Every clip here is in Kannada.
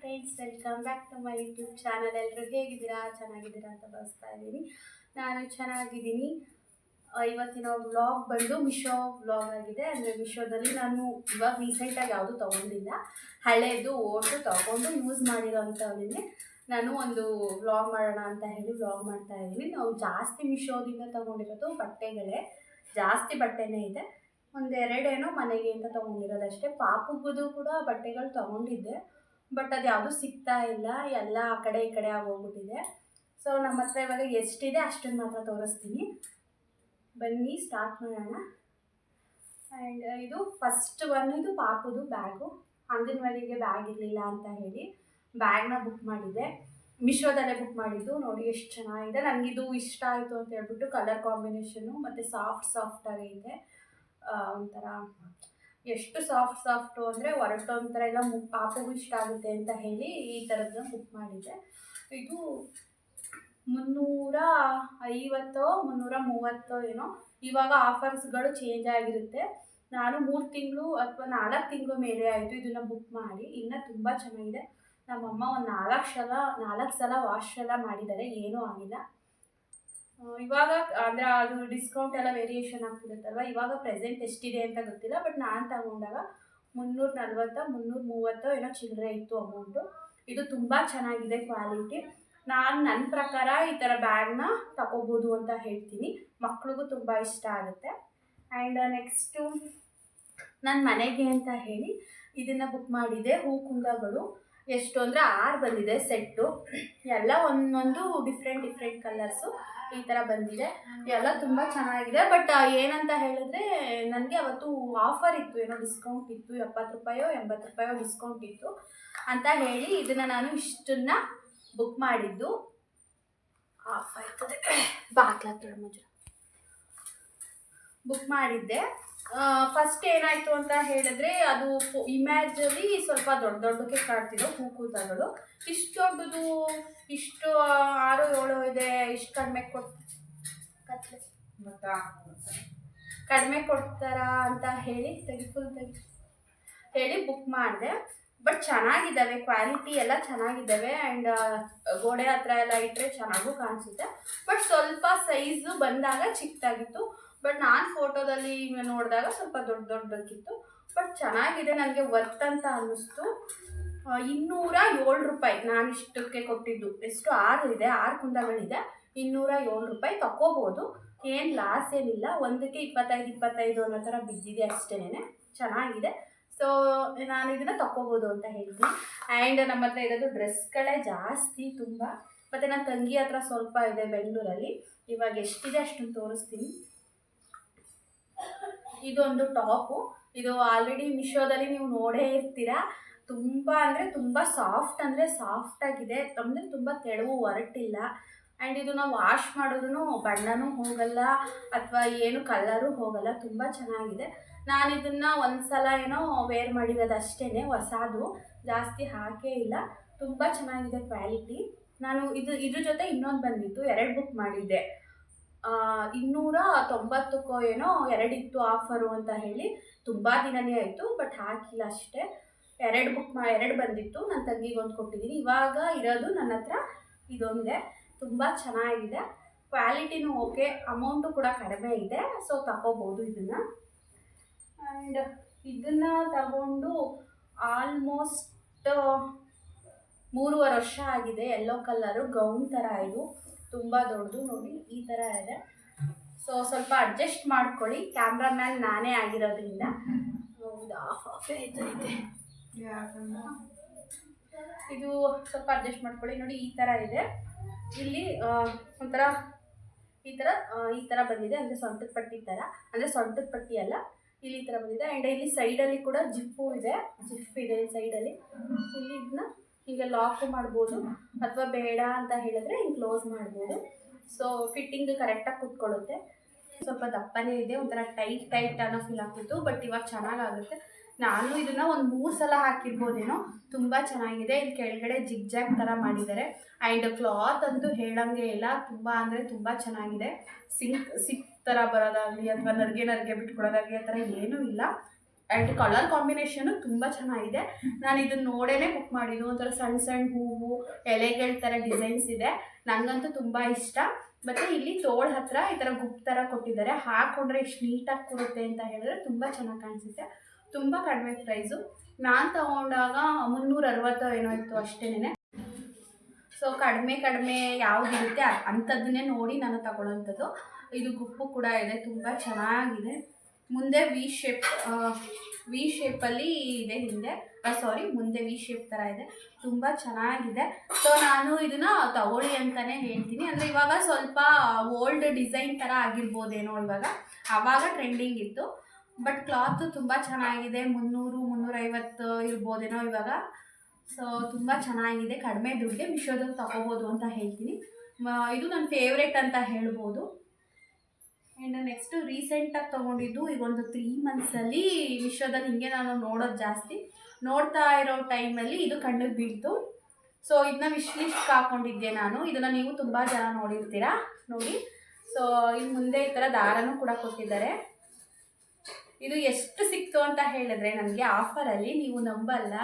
Friends welcome back to my YouTube channel ಎಲ್ಲರೂ ಹೇಗಿದ್ದೀರಾ? ಚೆನ್ನಾಗಿದ್ದೀರಾ ಅಂತ ಭಾವಿಸ್ತಾ ಇದ್ದೀನಿ. ನಾನು ಚೆನ್ನಾಗಿದ್ದೀನಿ. ಇವತ್ತಿನ ವ್ಲಾಗ್ ಬಂದು ಮಿಶೋ ವ್ಲಾಗ್ ಆಗಿದೆ. ಅಂದರೆ ಮಿಶೋದಲ್ಲಿ ನಾನು ಇವಾಗ ರೀಸೆಂಟಾಗಿ ಯಾವುದು ತೊಗೊಂಡಿಲ್ಲ. ಹಳೇದು ಓಟು ತೊಗೊಂಡು ಯೂಸ್ ಮಾಡಿರೋಂಥವನ್ನೇ ನಾನು ಒಂದು ವ್ಲಾಗ್ ಮಾಡೋಣ ಅಂತ ಹೇಳಿ ವ್ಲಾಗ್ ಮಾಡ್ತಾ ಇದ್ದೀನಿ. ನಾವು ಜಾಸ್ತಿ ಮಿಶೋದಿಂದ ತೊಗೊಂಡಿರೋದು ಬಟ್ಟೆಗಳೇ. ಜಾಸ್ತಿ ಬಟ್ಟೆನೇ ಇದೆ. ಒಂದೆರಡೇನೋ ಮನೆಗೆ ಅಂತ ತೊಗೊಂಡಿರೋದಷ್ಟೇ. ಪಾಪುಗದು ಕೂಡ ಬಟ್ಟೆಗಳು ತೊಗೊಂಡಿದ್ದೆ. ಬಟ್ ಅದು ಯಾವುದು ಸಿಗ್ತಾ ಇಲ್ಲ. ಎಲ್ಲ ಆ ಕಡೆ ಈ ಕಡೆ ಆಗೋಗ್ಬಿಟ್ಟಿದೆ. ಸೊ ನಮ್ಮ ಹತ್ರ ಇವಾಗ ಎಷ್ಟಿದೆ ಅಷ್ಟನ್ನು ಮಾತ್ರ ತೋರಿಸ್ತೀನಿ. ಬನ್ನಿ ಸ್ಟಾರ್ಟ್ ಮಾಡೋಣ. ಆ್ಯಂಡ್ ಇದು ಫಸ್ಟ್ ಒನ್ ಇದು ಪಾಪುದು ಬ್ಯಾಗು. ಅಂಗನವಾಡಿಗೆ ಬ್ಯಾಗ್ ಇರಲಿಲ್ಲ ಅಂತ ಹೇಳಿ ಬ್ಯಾಗ್ನ ಬುಕ್ ಮಾಡಿದ್ದೆ. ಮಿಶೋದಲ್ಲೇ ಬುಕ್ ಮಾಡಿದ್ದು. ನೋಡಿ ಎಷ್ಟು ಚೆನ್ನಾಗಿದೆ. ನನಗಿದು ಇಷ್ಟ ಆಯಿತು ಅಂತ ಹೇಳ್ಬಿಟ್ಟು ಕಲರ್ ಕಾಂಬಿನೇಷನು ಮತ್ತು ಸಾಫ್ಟ್ ಸಾಫ್ಟ್ ಇದೆ ಆ, ಒಂಥರ ಎಷ್ಟು ಸಾಫ್ಟ್ ಸಾಫ್ಟು ಅಂದರೆ ಹೊರಟು ಒಂಥರ ಎಲ್ಲ ಪಾಪಗೂ ಇಷ್ಟ ಆಗುತ್ತೆ ಅಂತ ಹೇಳಿ ಈ ಥರದ್ದು ಬುಕ್ ಮಾಡಿದ್ದೆ. ಇದು ಮುನ್ನೂರ ಐವತ್ತೋ, ಮುನ್ನೂರ ಮೂವತ್ತೋ ಏನೋ, ಇವಾಗ ಆಫರ್ಸ್ಗಳು ಚೇಂಜ್ ಆಗಿರುತ್ತೆ. ನಾನು ಮೂರು ತಿಂಗಳು ಅಥವಾ ನಾಲ್ಕು ತಿಂಗಳು ಮೇಲೆ ಆಯಿತು ಇದನ್ನು ಬುಕ್ ಮಾಡಿ. ಇನ್ನೂ ತುಂಬ ಚೆನ್ನಾಗಿದೆ. ನಮ್ಮಮ್ಮ ಒಂದು ನಾಲ್ಕು ಸಲ ನಾಲ್ಕು ಸಲ ವಾಶ್ ಎಲ್ಲ ಮಾಡಿದ್ದಾರೆ. ಏನೂ ಆಗಿಲ್ಲ. ಇವಾಗ, ಅಂದರೆ ಅದು ಡಿಸ್ಕೌಂಟ್ ಎಲ್ಲ ವೇರಿಯೇಷನ್ ಆಗ್ತಿರುತ್ತಲ್ವ? ಇವಾಗ ಪ್ರೆಸೆಂಟ್ ಎಷ್ಟಿದೆ ಅಂತ ಗೊತ್ತಿಲ್ಲ ಬಟ್ ನಾನು ತಗೊಂಡಾಗ ಮುನ್ನೂರ ನಲ್ವತ್ತ, ಮುನ್ನೂರ ಮೂವತ್ತೋ ಏನೋ ಚಿಲ್ಲರೆ ಇತ್ತು ಅಮೌಂಟು ಇದು ತುಂಬ ಚೆನ್ನಾಗಿದೆ ಕ್ವಾಲಿಟಿ ನಾನು ನನ್ನ ಪ್ರಕಾರ ಈ ಥರ ಬ್ಯಾಗ್ನ ತಗೋಬೋದು ಅಂತ ಹೇಳ್ತೀನಿ. ಮಕ್ಳಿಗೂ ತುಂಬ ಇಷ್ಟ ಆಗುತ್ತೆ. ಆ್ಯಂಡ್ ನೆಕ್ಸ್ಟು ನನ್ನ ಮನೆಗೆ ಅಂತ ಹೇಳಿ, ಇದನ್ನು ಬುಕ್ ಮಾಡಿದೆ ಹೂ ಕುಂದಗಳು ಎಷ್ಟು ಅಂದರೆ ಆರು ಬಂದಿದೆ, ಸೆಟ್ಟು. ಎಲ್ಲ ಒಂದೊಂದು ಡಿಫ್ರೆಂಟ್ ಡಿಫ್ರೆಂಟ್ ಕಲರ್ಸು ಈ ಥರ ಬಂದಿದೆ. ಎಲ್ಲ ತುಂಬ ಚೆನ್ನಾಗಿದೆ. ಬಟ್ ಏನಂತ ಹೇಳಿದ್ರೆ, ನನಗೆ ಅವತ್ತು ಆಫರ್ ಇತ್ತು. ಏನೋ ಡಿಸ್ಕೌಂಟ್ ಇತ್ತು. ಎಪ್ಪತ್ತು ರೂಪಾಯೋ, ಎಂಬತ್ತು ರೂಪಾಯೋ ಡಿಸ್ಕೌಂಟ್ ಇತ್ತು. ಅಂತ ಹೇಳಿ ಇದನ್ನು ನಾನು ಇಷ್ಟನ್ನ ಬುಕ್ ಮಾಡಿದ್ದು. ಆಫ್ ಆಯ್ತದೆ ಬಾಗ್ಲಾಗ್ತದೆ ಮುಜ ಬುಕ್ ಮಾಡಿದ್ದೆ. ಫಸ್ಟ್ ಏನಾಯಿತು ಅಂತ ಹೇಳಿದ್ರೆ ಅದು ಇಮ್ಯಾಜಲ್ಲಿ ಸ್ವಲ್ಪ ದೊಡ್ಡ ದೊಡ್ಡಕ್ಕೆ ಕಾಣ್ತಿದ್ದವು ಹೂಕೂತಗಳು. ಇಷ್ಟು ದೊಡ್ಡದು, ಇಷ್ಟು ಆರು ಏಳು ಇದೆ, ಇಷ್ಟು ಕಡಿಮೆ ಕೊಡ್ ಗೊತ್ತಾ? ಕಡಿಮೆ ಕೊಡ್ತಾರಾ ಅಂತ ಹೇಳಿ ತೆಗಿ ಫುಲ್ ತೆಗಿ ಹೇಳಿ ಬುಕ್ ಮಾಡಿದೆ. ಬಟ್ ಚೆನ್ನಾಗಿದ್ದಾವೆ ಕ್ವಾಲಿಟಿ ಎಲ್ಲ ಚೆನ್ನಾಗಿದ್ದಾವೆ ಆ್ಯಂಡ್ ಗೋಡೆ ಹತ್ರ ಎಲ್ಲ ಇಟ್ಟರೆ ಚೆನ್ನಾಗೂ ಕಾಣಿಸುತ್ತೆ. ಬಟ್ ಸ್ವಲ್ಪ ಸೈಜು ಬಂದಾಗ ಚಿಕ್ಕದಾಗಿತ್ತು. ಬಟ್ ನಾನು ಫೋಟೋದಲ್ಲಿ ನೋಡಿದಾಗ ಸ್ವಲ್ಪ ದೊಡ್ಡ ದೊಡ್ಡಕ್ಕಿತ್ತು. ಬಟ್ ಚೆನ್ನಾಗಿದೆ ನನಗೆ ವರ್ತ್ ಅಂತ ಅನ್ನಿಸ್ತು. ಇನ್ನೂರ ಏಳು ರೂಪಾಯಿ ನಾನು ಇಷ್ಟಕ್ಕೆ ಕೊಟ್ಟಿದ್ದು. ಎಷ್ಟು ಆರು ಇದೆ, ಆರು ಕುಂದಗಳಿದೆ. ಇನ್ನೂರ ಏಳು ರೂಪಾಯಿ ತಗೋಬೋದು ಏನು ಲಾಸ್ ಏನಿಲ್ಲ. ಒಂದಕ್ಕೆ ಇಪ್ಪತ್ತೈದು ಇಪ್ಪತ್ತೈದು ಅನ್ನೋ ಥರ ಬಿದ್ದಿದೆ ಅಷ್ಟೇ ಚೆನ್ನಾಗಿದೆ. ಸೊ ನಾನು ಇದನ್ನು ತಗೋಬೋದು ಅಂತ ಹೇಳ್ತೀನಿ. ಆ್ಯಂಡ್ ನಮ್ಮ ಹತ್ರ ಇರೋದು ಡ್ರೆಸ್ಗಳೇ ಜಾಸ್ತಿ ತುಂಬ. ಮತ್ತು ನನ್ನ ತಂಗಿ ಹತ್ರ ಸ್ವಲ್ಪ ಇದೆ ಬೆಂಗಳೂರಲ್ಲಿ. ಇವಾಗ ಎಷ್ಟಿದೆ ಅಷ್ಟನ್ನು ತೋರಿಸ್ತೀನಿ. ಇದೊಂದು ಟಾಪು. ಇದು ಆಲ್ರೆಡಿ ಮಿಶೋದಲ್ಲಿ ನೀವು ನೋಡೇ ಇರ್ತೀರಾ. ತುಂಬ ಅಂದರೆ ತುಂಬ ಸಾಫ್ಟ್ ಅಂದರೆ ಸಾಫ್ಟ್ ಆಗಿದೆ. ಅಂದರೆ ತುಂಬ ತೆಳುವು ಹೊರಟಿಲ್ಲ. ಆ್ಯಂಡ್ ಇದು ನಾವು ವಾಶ್ ಮಾಡಿದ್ರೂ ಬಣ್ಣನೂ ಹೋಗಲ್ಲ, ಅಥವಾ ಏನು ಕಲ್ಲರು ಹೋಗಲ್ಲ. ತುಂಬ ಚೆನ್ನಾಗಿದೆ. ನಾನು ಇದನ್ನು ಒಂದು ಸಲ ಏನೋ ವೇರ್ ಮಾಡಿರೋದು ಅಷ್ಟೇ ಹೊಸದು. ಜಾಸ್ತಿ ಹಾಕೇ ಇಲ್ಲ. ತುಂಬ ಚೆನ್ನಾಗಿದೆ ಕ್ವಾಲಿಟಿ ನಾನು ಇದು, ಇದ್ರ ಜೊತೆ ಇನ್ನೊಂದು ಬಂದಿತ್ತು. ಎರಡು ಬುಕ್ ಮಾಡಿದ್ದೆ. ಇನ್ನೂರ ತೊಂಬತ್ತಕ್ಕೋ ಏನೋ ಎರಡಿತ್ತು ಆಫರು ಅಂತ ಹೇಳಿ ತುಂಬ ದಿನನೇ ಆಯಿತು, ಬಟ್ ಹಾಕಿಲ್ಲ ಅಷ್ಟೇ. ಎರಡು ಬುಕ್ ಮಾ, ಎರಡು ಬಂದಿತ್ತು ನನ್ನ ತಂಗಿಗೆ ಒಂದು ಕೊಟ್ಟಿದ್ದೀನಿ ಇವಾಗ ಇರೋದು ನನ್ನ ಹತ್ರ ಇದೊಂದೇ. ತುಂಬ ಚೆನ್ನಾಗಿದೆ. ಕ್ವಾಲಿಟಿನೂ ಓಕೆ, ಅಮೌಂಟು ಕೂಡ ಕಡಿಮೆ ಇದೆ, ಸೊ ತಗೋಬೋದು ಇದನ್ನು. ಆ್ಯಂಡ್ ಇದನ್ನು ತಗೊಂಡು ಆಲ್ಮೋಸ್ಟ್, ಮೂರುವರೆ ವರ್ಷ ಆಗಿದೆ. ಎಲ್ಲೋ ಕಲರು ಗೌನ್ ಥರ ಇದು. ತುಂಬ ದೊಡ್ಡದು ನೋಡಿ ಈ ಥರ ಇದೆ. ಸೊ ಸ್ವಲ್ಪ ಅಡ್ಜಸ್ಟ್ ಮಾಡ್ಕೊಳ್ಳಿ. ಕ್ಯಾಮ್ರಾಮ್ಯಾನ್ ನಾನೇ ಆಗಿರೋದ್ರಿಂದ. ಇದು ಸ್ವಲ್ಪ ಅಡ್ಜಸ್ಟ್ ಮಾಡ್ಕೊಳ್ಳಿ. ನೋಡಿ ಈ ಥರ ಇದೆ. ಇಲ್ಲಿ ಒಂಥರ ಈ ಥರ ಈ ಥರ ಬಂದಿದೆ. ಅಂದರೆ ಸೊಂಟದ ಪಟ್ಟಿ ಥರ ಅಂದರೆ ಸೊಂಟದ ಪಟ್ಟಿ ಅಲ್ಲ. ಇಲ್ಲಿ ಈ ಥರ ಬಂದಿದೆ. ಆ್ಯಂಡ್ ಇಲ್ಲಿ ಸೈಡಲ್ಲಿ ಕೂಡ ಜಿಪ್ಪು ಇದೆ. ಜಿಪ್ ಇದೆ ಸೈಡಲ್ಲಿ ಇಲ್ಲಿ ಇದನ್ನ ಹೀಗೆ ಲಾಕ್ ಮಾಡ್ಬೋದು ಅಥವಾ ಬೇಡ ಅಂತ ಹೇಳಿದ್ರೆ ಹಿಂಗೆ ಕ್ಲೋಸ್ ಮಾಡ್ಬೋದು. ಸೊ ಫಿಟ್ಟಿಂಗ್ ಕರೆಕ್ಟಾಗಿ ಕೂತ್ಕೊಳ್ಳುತ್ತೆ. ಸ್ವಲ್ಪ ದಪ್ಪನೇ ಇದೆ ಒಂಥರ ಟೈಟ್ ಟೈಟ್ ಅನ್ನೋ ಫೀಲ್ ಆಗ್ತಿತ್ತು ಬಟ್ ಇವಾಗ ಚೆನ್ನಾಗಾಗುತ್ತೆ. ನಾನು ಇದನ್ನು ಒಂದು ಮೂರು ಸಲ ಹಾಕಿರ್ಬೋದೇನೋ ತುಂಬ ಚೆನ್ನಾಗಿದೆ. ಇಲ್ಲಿ ಕೆಳಗಡೆ ಜಿಗ್ ಜಾಗ್ ಥರ ಮಾಡಿದ್ದಾರೆ. ಆ್ಯಂಡ್ ಕ್ಲಾತ್ ಅಂತೂ ಹೇಳಂಗೆ ಇಲ್ಲ ತುಂಬ ಅಂದರೆ ತುಂಬ ಚೆನ್ನಾಗಿದೆ. ಸಿಂಕ್ ಸಿಕ್ ಥರ ಬರೋದಾಗಲಿ ಅಥವಾ ನರ್ಗೆ ನರ್ಗೆ ಬಿಟ್ಕೊಡೋದಾಗಲಿ ಆ ಥರ ಏನೂ ಇಲ್ಲ. ಆ್ಯಂಡ್ ಕಲರ್ ಕಾಂಬಿನೇಷನು ತುಂಬ ಚೆನ್ನಾಗಿದೆ. ನಾನು ಇದನ್ನ ನೋಡೇನೆ ಬುಕ್ ಮಾಡಿದ್ದು. ಒಂಥರ ಸಣ್ಣ ಸಣ್ಣ ಹೂವು, ಎಲೆಗಳ ಥರ ಡಿಸೈನ್ಸ್ ಇದೆ. ನನಗಂತೂ ತುಂಬ ಇಷ್ಟ. ಮತ್ತು ಇಲ್ಲಿ ತೋಳ್ ಹತ್ರ ಈ ಥರ ಗುಪ್ ಥರ ಕೊಟ್ಟಿದ್ದಾರೆ. ಹಾಕೊಂಡ್ರೆ ಇಷ್ಟು ನೀಟಾಗಿ ಕೊಡುತ್ತೆ ಅಂತ ಹೇಳಿದ್ರೆ ತುಂಬ ಚೆನ್ನಾಗಿ ಕಾಣಿಸುತ್ತೆ. ತುಂಬ ಕಡಿಮೆ ಪ್ರೈಸು ನಾನು ತಗೊಂಡಾಗ ಮುನ್ನೂರ ಅರವತ್ತು ಏನೋ ಇತ್ತು ಅಷ್ಟೇನೆ. ಸೊ ಕಡಿಮೆ ಕಡಿಮೆ ಯಾವುದಿರುತ್ತೆ ಅಂಥದ್ದನ್ನೇ ನೋಡಿ ನಾನು ತಗೊಳ್ಳೋಂಥದ್ದು ಇದು ಗುಪ್ಪು ಕೂಡ ಇದೆ. ತುಂಬ ಚೆನ್ನಾಗಿದೆ. ಮುಂದೆ ವಿ ಶೇಪ್ ವಿ ಶೇಪಲ್ಲಿ ಇದೆ ಹಿಂದೆ. ಸಾರಿ ಮುಂದೆ ವಿ ಶೇಪ್ ಥರ ಇದೆ. ತುಂಬ ಚೆನ್ನಾಗಿದೆ. ಸೊ ನಾನು ಇದನ್ನು ತಗೊಳ್ಳಿ ಅಂತಲೇ ಹೇಳ್ತೀನಿ. ಅಂದರೆ ಇವಾಗ ಸ್ವಲ್ಪ ಓಲ್ಡ್ ಡಿಸೈನ್ ಥರ ಆಗಿರ್ಬೋದೇನೋ ಇವಾಗ. ಆವಾಗ ಟ್ರೆಂಡಿಂಗ್ ಇತ್ತು. ಬಟ್ ಕ್ಲಾತು ತುಂಬ ಚೆನ್ನಾಗಿದೆ. ಮುನ್ನೂರು, ಮುನ್ನೂರೈವತ್ತು ಇರ್ಬೋದೇನೋ ಇವಾಗ. ಸೊ ತುಂಬ ಚೆನ್ನಾಗಿದೆ. ಕಡಿಮೆ ದುಡ್ಡಿಗೆ ಮಿಶೋದಲ್ಲಿ ತಗೋಬೋದು ಅಂತ ಹೇಳ್ತೀನಿ. ಇದು ನನ್ನ ಫೇವ್ರೇಟ್ ಅಂತ ಹೇಳ್ಬೋದು. ಆ್ಯಂಡ್ ನೆಕ್ಸ್ಟು ರೀಸೆಂಟಾಗಿ ತೊಗೊಂಡಿದ್ದು ಈಗ ಒಂದು ತ್ರೀ ಮಂತ್ಸಲ್ಲಿ ವಿಶ್ವದಲ್ಲಿ ಹಿಂಗೆ ನಾನು ನೋಡೋದು ಜಾಸ್ತಿ. ನೋಡ್ತಾ ಇರೋ ಟೈಮಲ್ಲಿ ಇದು ಕಣ್ಣಿಗೆ ಬೀಳ್ತು. ಸೊ ಇದನ್ನ ವಿಶ್ ಲಿಸ್ಟ್ಗೆ ಹಾಕೊಂಡಿದ್ದೆ ನಾನು. ಇದನ್ನು ನೀವು ತುಂಬ ಜನ ನೋಡಿರ್ತೀರಾ? ನೋಡಿ. ಸೊ ಇನ್ನು ಮುಂದೆ ಈ ಥರ ದಾರನೂ ಕೂಡ ಕೊಟ್ಟಿದ್ದಾರೆ. ಇದು ಎಷ್ಟು ಸಿಕ್ತು ಅಂತ ಹೇಳಿದ್ರೆ ನನಗೆ ಆಫರಲ್ಲಿ ನೀವು ನಂಬಲ್ಲ.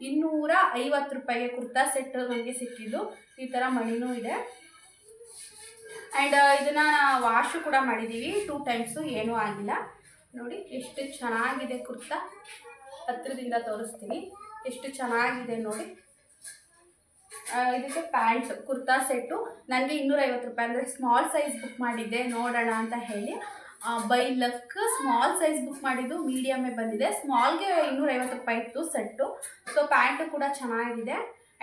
ಇನ್ನೂರ ಐವತ್ತು ರೂಪಾಯಿಗೆ ಕುರ್ತಾ ಸೆಟ್ ನನಗೆ ಸಿಕ್ಕಿದ್ದು. ಈ ಥರ ಮಣಿನೂ ಇದೆ. ಆ್ಯಂಡ್ ಇದನ್ನು ವಾಶು ಕೂಡ ಮಾಡಿದ್ದೀವಿ ಟೂ ಟೈಮ್ಸು ಏನೂ ಆಗಿಲ್ಲ. ನೋಡಿ, ಎಷ್ಟು ಚೆನ್ನಾಗಿದೆ ಕುರ್ತಾ. ಹತ್ರದಿಂದ ತೋರಿಸ್ತೀನಿ. ಎಷ್ಟು ಚೆನ್ನಾಗಿದೆ ನೋಡಿ. ಇದಕ್ಕೆ ಪ್ಯಾಂಟ್, ಕುರ್ತಾ ಸೆಟ್ಟು. ನನಗೆ ಇನ್ನೂರೈವತ್ತು ರೂಪಾಯಿ ಅಂದರೆ ಸ್ಮಾಲ್ ಸೈಜ್ ಬುಕ್ ಮಾಡಿದ್ದೆ. ನೋಡೋಣ ಅಂತ ಹೇಳಿ. By luck small size book ಮಾಡಿದ್ದು ಮೀಡಿಯಮೇ ಬಂದಿದೆ. ಸ್ಮಾಲ್ಗೆ ಇನ್ನೂರೈವತ್ತು ರೂಪಾಯಿ ಇತ್ತು ಸೆಟ್ಟು. ಸೊ ಪ್ಯಾಂಟು ಕೂಡ ಚೆನ್ನಾಗಿದೆ.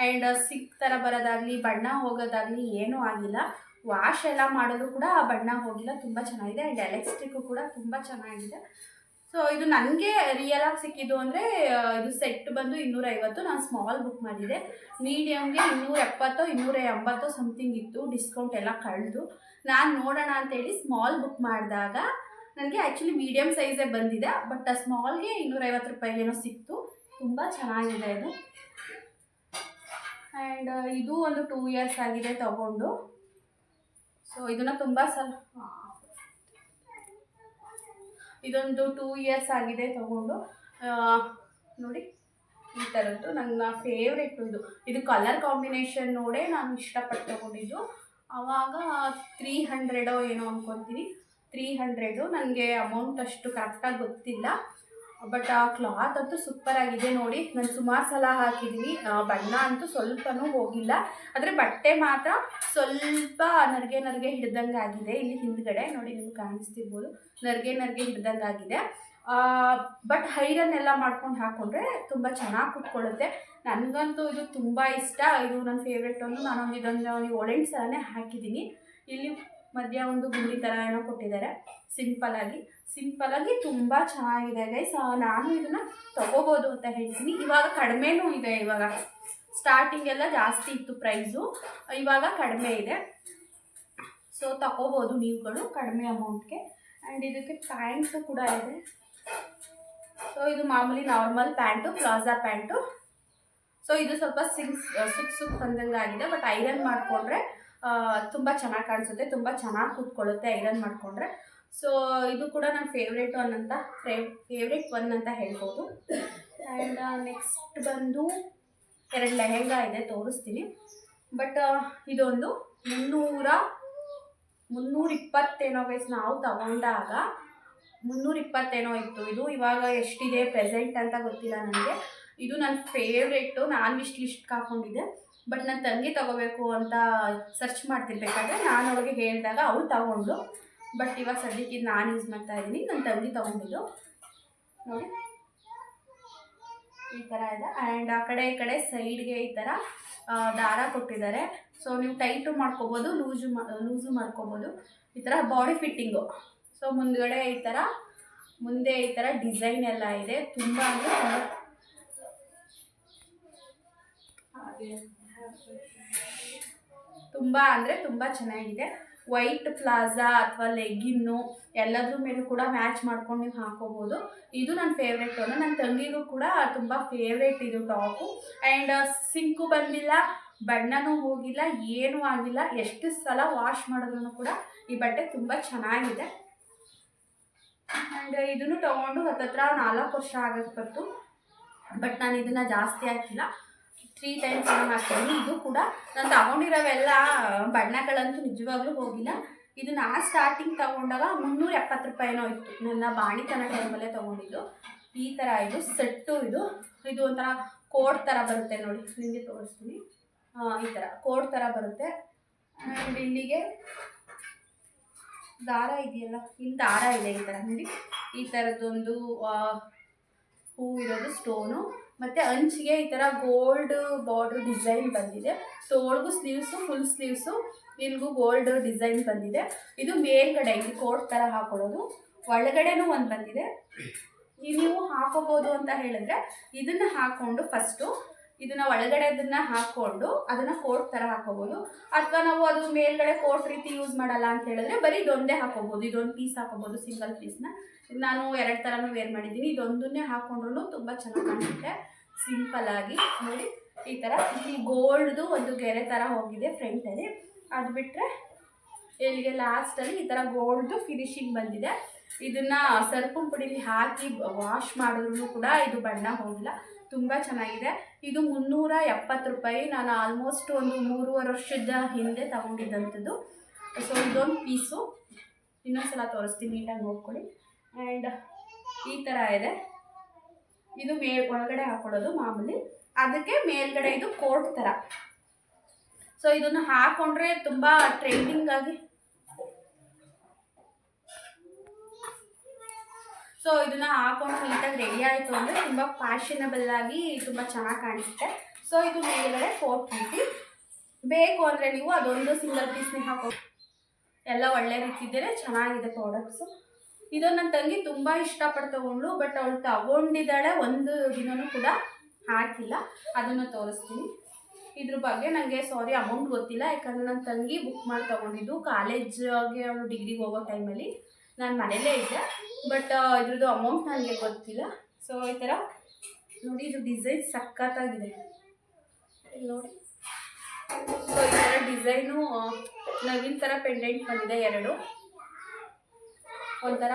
ಆ್ಯಂಡ್ ಸಿಕ್ ಥರ ಬರೋದಾಗಲಿ, ಬಣ್ಣ ಹೋಗೋದಾಗಲಿ ಏನೂ ಆಗಿಲ್ಲ. ವಾಶ್ ಎಲ್ಲ ಮಾಡೋದು ಕೂಡ ಆ ಬಣ್ಣ ಹೋಗಿಲ್ಲ, ತುಂಬ ಚೆನ್ನಾಗಿದೆ. ಆ್ಯಂಡ್ ಎಲೆಕ್ಟ್ರಿಕ್ ಕೂಡ ತುಂಬ ಚೆನ್ನಾಗಿದೆ. ಸೊ ಇದು ನನಗೆ ರಿಯಲ್ ಆಗಿ ಸಿಕ್ಕಿದ್ದು ಅಂದರೆ ಇದು ಸೆಟ್ ಬಂದು ಇನ್ನೂರೈವತ್ತು. ನಾನು ಸ್ಮಾಲ್ ಬುಕ್ ಮಾಡಿದೆ. ಮೀಡಿಯಮ್ಗೆ ಇನ್ನೂರ ಎಪ್ಪತ್ತೋ ಇನ್ನೂರ ಎಂಬತ್ತೋ ಸಮಥಿಂಗ್ ಇತ್ತು. ಡಿಸ್ಕೌಂಟ್ ಎಲ್ಲ ಕಳೆದು. ನಾನು ನೋಡೋಣ ಅಂತೇಳಿ ಸ್ಮಾಲ್ ಬುಕ್ ಮಾಡಿದಾಗ ನನಗೆ ಆ್ಯಕ್ಚುಲಿ ಮೀಡಿಯಮ್ ಸೈಜೇ ಬಂದಿದೆ. ಬಟ್ ಆ ಸ್ಮಾಲ್ಗೆ ಇನ್ನೂರೈವತ್ತು ರೂಪಾಯಿಗೇನೋ ಸಿಕ್ತು. ತುಂಬ ಚೆನ್ನಾಗಿದೆ ಇದು. ಆ್ಯಂಡ್ ಇದು ಒಂದು ಟೂ ಇಯರ್ಸ್ ಆಗಿದೆ ತಗೊಂಡು. ಸೊ ಇದನ್ನು ತುಂಬ ಸಲ ಇದೊಂದು ಟೂ ಇಯರ್ಸ್ ಆಗಿದೆ ತಗೊಂಡು. ನೋಡಿ, ಈ ಥರದ್ದು ನನ್ನ ಫೇವ್ರೆಟ್ ಇದು. ಇದು ಕಲರ್ ಕಾಂಬಿನೇಷನ್ ನೋಡೇ ನಾನು ಇಷ್ಟಪಟ್ಟು ತಗೊಂಡಿದ್ದು. ಆವಾಗ ತ್ರೀ ಹಂಡ್ರೆಡೋ ಏನೋ ಅಂದ್ಕೊತೀನಿ ತ್ರೀ ಹಂಡ್ರೆಡು ನನಗೆ ಅಮೌಂಟ್ ಅಷ್ಟು ಕರೆಕ್ಟಾಗಿ ಗೊತ್ತಿಲ್ಲ. ಬಟ್ ಆ ಕ್ಲಾತ್ ಅಂತೂ ಸೂಪರ್ ಆಗಿದೆ ನೋಡಿ. ನಾನು ಸುಮಾರು ಸಲ ಹಾಕಿದ್ದೀನಿ ಬಣ್ಣ ಅಂತೂ ಸ್ವಲ್ಪನೂ ಹೋಗಿಲ್ಲ. ಆದರೆ ಬಟ್ಟೆ ಮಾತ್ರ ಸ್ವಲ್ಪ ನರ್ಗೆ ನರ್ಗೆ ಹಿಡ್ದಂಗೆ ಆಗಿದೆ. ಇಲ್ಲಿ ಹಿಂದ್ಗಡೆ ನೋಡಿ ನಿಮ್ಗೆ ಕಾಣಿಸ್ತಿರ್ಬೋದು. ನರ್ಗೆ ನರ್ಗೆ ಹಿಡ್ದಂಗೆ ಆಗಿದೆ. ಬಟ್ ಎಲ್ಲ ಮಾಡ್ಕೊಂಡು ಹಾಕೊಂಡ್ರೆ ತುಂಬ ಚೆನ್ನಾಗಿ ಕುಟ್ಕೊಳ್ಳುತ್ತೆ ನನಗಂತೂ ಇದು ತುಂಬ ಇಷ್ಟ. ಇದು ನನ್ನ ಫೇವ್ರೆಟ್ ಒಂದು ನಾನು ಇದೊಂದು ಏಳೆಂಟು ಸಲನೇ ಹಾಕಿದ್ದೀನಿ ಇಲ್ಲಿ ಮಧ್ಯ ಒಂದು ಗುಂಡಿ ಥರ ಏನೋ ಕೊಟ್ಟಿದ್ದಾರೆ. ಸಿಂಪಲಾಗಿ ಸಿಂಪಲಾಗಿ ತುಂಬ ಚೆನ್ನಾಗಿದೆ ಗೈಸ್ ನಾನು ಇದನ್ನು ತಗೋಬೋದು ಅಂತ ಹೇಳ್ತೀನಿ. ಇವಾಗ ಕಡಿಮೆನೂ ಇದೆ ಇವಾಗ. ಸ್ಟಾರ್ಟಿಂಗ್ ಎಲ್ಲ ಜಾಸ್ತಿ ಇತ್ತು ಪ್ರೈಸು ಇವಾಗ ಕಡಿಮೆ ಇದೆ. ಸೊ ತಗೋಬೋದು ನೀವುಗಳು ಕಡಿಮೆ ಅಮೌಂಟ್ಗೆ ಆ್ಯಂಡ್ ಇದಕ್ಕೆ ಪ್ಯಾಂಟು ಕೂಡ ಇದೆ. ಸೊ ಇದು ಮಾಮೂಲಿ normal pant palazzo pant. So ಇದು ಸ್ವಲ್ಪ ಸಿಕ್ಸ್ ಸುಕ್ ಸುಕ್ ಬಂದಂಗೆ ಆಗಿದೆ ಬಟ್ ಐರನ್ ಮಾಡಿಕೊಂಡ್ರೆ ತುಂಬ ಚೆನ್ನಾಗಿ ಕಾಣಿಸುತ್ತೆ, ತುಂಬ ಚೆನ್ನಾಗಿ ಕೂತ್ಕೊಳ್ಳುತ್ತೆ, ಐರನ್ ಮಾಡಿಕೊಂಡ್ರೆ. ಸೊ ಇದು ಕೂಡ ನನ್ನ ಫೇವ್ರೇಟ್ ಒನ್ ಅಂತ ಫೇವ್ರೇಟ್ ಒನ್ ಅಂತ ಹೇಳ್ಬೋದು. ಆ್ಯಂಡ್ ನೆಕ್ಸ್ಟ್ ಬಂದು ಎರಡು ಲೆಹೆಂಗಾ ಇದೆ, ತೋರಿಸ್ತೀನಿ. ಬಟ್ ಇದೊಂದು ಮುನ್ನೂರ, ಮುನ್ನೂರಿಪ್ಪತ್ತೇನೋ ಗೈಸ್ ನಾವು ತಗೊಂಡಾಗ ಮುನ್ನೂರಿಪ್ಪತ್ತೇನೋ ಇತ್ತು. ಇದು ಇವಾಗ ಎಷ್ಟಿದೆ ಪ್ರೆಸೆಂಟ್ ಅಂತ ಗೊತ್ತಿಲ್ಲ ನನಗೆ. ಇದು ನನ್ನ ಫೇವ್ರೇಟು ನಾನು ಇಷ್ಟು ಲಿಸ್ಟ್ಗೆ ಹಾಕೊಂಡಿದ್ದೆ. ಬಟ್ ನನ್ನ ತಂಗಿ ತಗೋಬೇಕು ಅಂತ ಸರ್ಚ್ ಮಾಡ್ತಿರ್ಬೇಕಾದ್ರೆ ನಾನು ಅವಳಿಗೆ ಹೇಳಿದಾಗ ಅವಳು ತಗೊಂಡು. ಬಟ್ ಇವಾಗ ಸದ್ಯಕ್ಕೆ ನಾನು ಯೂಸ್ ಮಾಡ್ತಾ ಇದ್ದೀನಿ ನನ್ನ ತಂಗಿ ತಗೊಂಡಿದ್ದು. ನೋಡಿ. ಈ ಥರ ಇದೆ. ಆ್ಯಂಡ್ ಆ ಕಡೆ, ಈ ಕಡೆ ಸೈಡ್ಗೆ ಈ ಥರ ದಾರ ಕೊಟ್ಟಿದ್ದಾರೆ. ಸೊ ನೀವು ಟೈಟು ಮಾಡ್ಕೋಬೋದು ಲೂಸು ಲೂಸು ಮಾಡ್ಕೋಬೋದು. ಈ ಥರ ಬಾಡಿ ಫಿಟ್ಟಿಂಗು ಸೊ ಮುಂದ್ಗಡೆ ಈ ಥರ ಮುಂದೆ ಈ ಥರ ಡಿಸೈನ್ ಎಲ್ಲ ಇದೆ. ತುಂಬ ಅಂದರೆ ತುಂಬ ಅಂದರೆ ತುಂಬ ಚೆನ್ನಾಗಿದೆ. ವೈಟ್ ಪ್ಲಾಜಾ ಅಥವಾ ಲೆಗ್ಗಿನ್ನು ಎಲ್ಲದ್ರ ಮೇಲೂ ಕೂಡ ಮ್ಯಾಚ್ ಮಾಡ್ಕೊಂಡು ನೀವು ಹಾಕೋಬೋದು. ಇದು ನನ್ನ ಫೇವ್ರೆಟ್ ಅಂದರೆ ನನ್ನ ತಂಗಿಗೂ ಕೂಡ ತುಂಬ ಫೇವ್ರೇಟ್ ಇದು ಟಾಪು ಆ್ಯಂಡ್ ಸಿಂಕು ಬಂದಿಲ್ಲ, ಬಣ್ಣನೂ ಹೋಗಿಲ್ಲ, ಏನೂ ಆಗಿಲ್ಲ. ಎಷ್ಟು ಸಲ ವಾಶ್ ಮಾಡಿದ್ರು ಕೂಡ ಈ ಬಟ್ಟೆ ತುಂಬ ಚೆನ್ನಾಗಿದೆ. ಆ್ಯಂಡ್ ಇದನ್ನು ತೊಗೊಂಡು ಹತ್ತತ್ರ ನಾಲ್ಕು ವರ್ಷ ಆಗಕ್ಕೆ ಬಟ್ ನಾನು ಇದನ್ನು ಜಾಸ್ತಿ ಹಾಕಿಲ್ಲ. ತ್ರೀ ಟೈಮ್ಸ್ ಏನೋ ಹಾಕ್ತೀನಿ ಇದು ಕೂಡ ನಾನು ತಗೊಂಡಿರೋವೆಲ್ಲ ಬಣ್ಣಗಳಂತೂ ನಿಜವಾಗ್ಲೂ ಹೋಗಿಲ್ಲ. ಇದು ನಾನು ಸ್ಟಾರ್ಟಿಂಗ್ ತಗೊಂಡಾಗ ಮುನ್ನೂರ ಎಪ್ಪತ್ತು ರೂಪಾಯಿನೋ ಇತ್ತು. ನನ್ನ ಬಾಣಿತನ ಟೈಮಲ್ಲೇ ತೊಗೊಂಡಿದ್ದು. ಈ ಥರ ಇದು ಸೆಟ್ಟು ಇದು. ಇದು ಒಂಥರ ಕೋಡ್ ಥರ ಬರುತ್ತೆ ನೋಡಿ. ನಿಮಗೆ ತೋರಿಸ್ತೀನಿ. ಈ ಥರ ಕೋಡ್ ಥರ ಬರುತ್ತೆ. ಆ್ಯಂಡ್ ಇಲ್ಲಿಗೆ ದಾರ ಇದೆಯಲ್ಲ? ಇಲ್ಲಿ ದಾರ ಇದೆ ಈ ಥರ ನೋಡಿ. ಈ ಥರದ್ದೊಂದು ಹೂ ಇರೋದು ಸ್ಟೋನು ಮತ್ತು ಅಂಚಿಗೆ ಈ ಥರ ಗೋಲ್ಡ್ ಬಾರ್ಡ್ರ್ ಡಿಸೈನ್ ಬಂದಿದೆ. ಸೊ ಸ್ಲೀವ್ಸು ಫುಲ್ ಸ್ಲೀವ್ಸು ಇಲ್ಲಿಗೂ ಗೋಲ್ಡ್ ಡಿಸೈನ್ ಬಂದಿದೆ. ಇದು ಮೇಲ್ಗಡೆ, ಇಲ್ಲಿ ಕೋಟ್ ಥರ ಹಾಕೊಳ್ಳೋದು. ಒಳಗಡೆನೂ ಒಂದು ಬಂದಿದೆ. ನೀವು ಹಾಕೋಬೋದು ಅಂತ ಹೇಳಿದ್ರೆ, ಇದನ್ನು ಹಾಕ್ಕೊಂಡು ಫಸ್ಟು ಇದನ್ನ ಒಳಗಡೆ ಅದನ್ನ ಹಾಕ್ಕೊಂಡು ಅದನ್ನ ಕೋಟ್ ಥರ ಹಾಕೋಬೋದು. ಅಥವಾ ನಾವು ಅದು ಮೇಲ್ಗಡೆ ಕೋಟ್ ರೀತಿ ಯೂಸ್ ಮಾಡಲ್ಲ ಅಂತ ಹೇಳಿದ್ರೆ ಬರೀ ಇದೊಂದೇ ಹಾಕೋಬೋದು. ಇದೊಂದು ಪೀಸ್ ಹಾಕೋಬೋದು ಸಿಂಗಲ್ ಪೀಸ್ನ ನಾನು ಎರಡು ಥರನೂ ವೇರ್ ಮಾಡಿದ್ದೀನಿ. ಇದೊಂದನ್ನೇ ಹಾಕೊಂಡ್ರು ತುಂಬ ಚೆನ್ನಾಗಿ ಕಾಣಿಸುತ್ತೆ. ಸಿಂಪಲ್ ಆಗಿ ನೋಡಿ. ಈ ಥರ ಇಲ್ಲಿ ಗೋಲ್ಡ್ದು ಒಂದು ಗೆರೆ ಥರ ಹೋಗಿದೆ ಫ್ರಂಟಲ್ಲಿ ಅದು ಬಿಟ್ಟರೆ ಇಲ್ಲಿಗೆ ಲಾಸ್ಟಲ್ಲಿ ಈ ಥರ ಗೋಲ್ಡ್ದು ಫಿನಿಶಿಂಗ್ ಬಂದಿದೆ. ಇದನ್ನು ಸರ್ಪು ಪುಡಿಲಿ ಹಾಕಿ ವಾಶ್ ಮಾಡಿದ್ರು ಕೂಡ ಇದು ಬಣ್ಣ ಹೋಗಿಲ್ಲ. ತುಂಬ ಚೆನ್ನಾಗಿದೆ. ಇದು ಮುನ್ನೂರ ಎಪ್ಪತ್ತು ರೂಪಾಯಿ. ನಾನು ಆಲ್ಮೋಸ್ಟ್ ಒಂದು ಮೂರುವರೆ ವರ್ಷದ ಹಿಂದೆ ತಗೊಂಡಿದ್ದಂಥದ್ದು. ಸೊ ಇದೊಂದು ಪೀಸು ಇನ್ನೊಂದ್ಸಲ ತೋರಿಸ್ತೀನಿ, ನೀಟಾಗಿ ನೋಡ್ಕೊಳ್ಳಿ. ಆ್ಯಂಡ್ ಈ ಥರ ಇದೆ. ಇದು ಮೇ ಒಳಗಡೆ ಹಾಕೊಳ್ಳೋದು ಮಾಮೂಲಿ. ಅದಕ್ಕೆ ಮೇಲ್ಗಡೆ ಇದು ಕೋಟ್ ಥರ ಸೊ ಇದನ್ನು ಹಾಕೊಂಡ್ರೆ ತುಂಬ ಟ್ರೆಂಡಿಂಗ್ ಆಗಿ. ಸೊ ಇದನ್ನ ಹಾಕೊಂಡು ನೀಟಾಗಿ ರೆಡಿ ಆಯಿತು ಅಂದರೆ ತುಂಬ ಫ್ಯಾಷನಬಲ್ ಆಗಿ ತುಂಬ ಚೆನ್ನಾಗಿ ಕಾಣಿಸುತ್ತೆ. ಸೊ ಇದು ಮೇಲ್ಗಡೆ ಕೋಟ್ ರೀತಿ ಬೇಕು ಅಂದರೆ ನೀವು ಅದೊಂದು ಸಿಂಗಲ್ ಪೀಸ್ನೇ ಹಾಕೋ ಎಲ್ಲ ಒಳ್ಳೆ ರೀತಿ ಇದ್ದರೆ ಚೆನ್ನಾಗಿದೆ ಪ್ರಾಡಕ್ಟ್ಸು ಇದು ನನ್ನ ತಂಗಿ ತುಂಬ ಇಷ್ಟಪಟ್ಟು ತಗೊಂಡ್ಳು ಬಟ್ ಅವಳು ತಗೊಂಡಿದ್ದಾಳೆ, ಒಂದು ದಿನವೂ ಕೂಡ ಹಾಕಿಲ್ಲ. ಅದನ್ನು ತೋರಿಸ್ತೀನಿ. ಇದ್ರ ಬಗ್ಗೆ ನನಗೆ ಸಾರಿ ಅಮೌಂಟ್ ಗೊತ್ತಿಲ್ಲ, ಯಾಕಂದರೆ ನನ್ನ ತಂಗಿ ಬುಕ್ ಮಾಡಿ ತೊಗೊಂಡಿದ್ದು ಕಾಲೇಜ್ಗೆ ಅವಳು ಡಿಗ್ರಿಗೆ ಹೋಗೋ ಟೈಮಲ್ಲಿ ನಾನು ಮನೇಲೇ ಇದ್ದೆ ಬಟ್ ಇದ್ರದ್ದು ಅಮೌಂಟ್ ನನಗೆ ಗೊತ್ತಿಲ್ಲ. ಸೊ ಈ ಥರ ನೋಡಿ, ಇದು ಡಿಸೈನ್ ಸಖತ್ತಾಗಿದೆ. ನೋಡಿ. ಸೊ ಈ ಥರ ಡಿಸೈನು ನವೀನ್ ಥರ ಪೆಂಡೆಂಟ್ ಬಂದಿದೆ ಎರಡು. ಒಂಥರ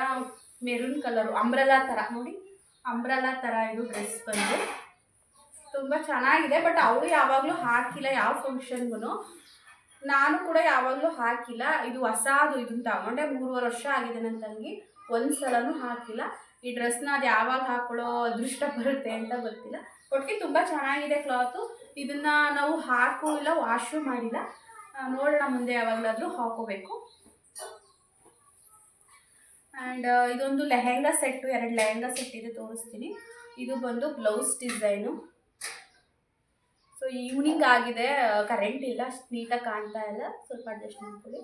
ಮೆರೂನ್ ಕಲರು ಅಂಬ್ರಲಾ ಥರ ನೋಡಿ ಅಂಬ್ರಲಾ ಥರ ಇದು ಡ್ರೆಸ್ ಬಂದು. ತುಂಬ ಚೆನ್ನಾಗಿದೆ ಬಟ್ ಅವಳು ಯಾವಾಗಲೂ ಹಾಕಿಲ್ಲ ಯಾವ ಫಂಕ್ಷನ್ಗೂ ನಾನು ಕೂಡ ಯಾವಾಗಲೂ ಹಾಕಿಲ್ಲ. ಇದು ಹೊಸದು ಇದನ್ನು ತಗೊಂಡೆ, ಮೂರುವರೆ ವರ್ಷ ಆಗಿದೆ ನನ್ನ ತಂಗಿ. ಒಂದು ಸಲನೂ ಹಾಕಿಲ್ಲ. ಈ ಡ್ರೆಸ್ನ ಅದು ಯಾವಾಗ ಹಾಕೊಳ್ಳೋ ಅದೃಷ್ಟ ಬರುತ್ತೆ ಅಂತ ಗೊತ್ತಿಲ್ಲ. ಒಟ್ಟಿಗೆ ತುಂಬ ಚೆನ್ನಾಗಿದೆ ಕ್ಲಾತು ಇದನ್ನು ನಾವು ಹಾಕೂ ಇಲ್ಲ ವಾಶು ಮಾಡಿಲ್ಲ ನೋಡೋಣ ಮುಂದೆ ಯಾವಾಗಲಾದರೂ ಹಾಕೋಬೇಕು. ಆ್ಯಂಡ್ ಇದೊಂದು ಲೆಹೆಂಗಾ ಸೆಟ್ಟು ಎರಡು ಲೆಹೆಂಗಾ ಸೆಟ್ ಇದೆ ತೋರಿಸ್ತೀನಿ. ಇದು ಬಂದು ಬ್ಲೌಸ್ ಡಿಸೈನು ಸೊ ಈವ್ನಿಂಗ್ ಆಗಿದೆ. ಕರೆಂಟ್ ಇಲ್ಲ, ಅಷ್ಟು ನೀಟಾಗಿ ಕಾಣ್ತಾ ಇಲ್ಲ. ಸ್ವಲ್ಪ ಅಡ್ಜಸ್ಟ್ ಮಾಡ್ಕೊಳ್ಳಿ.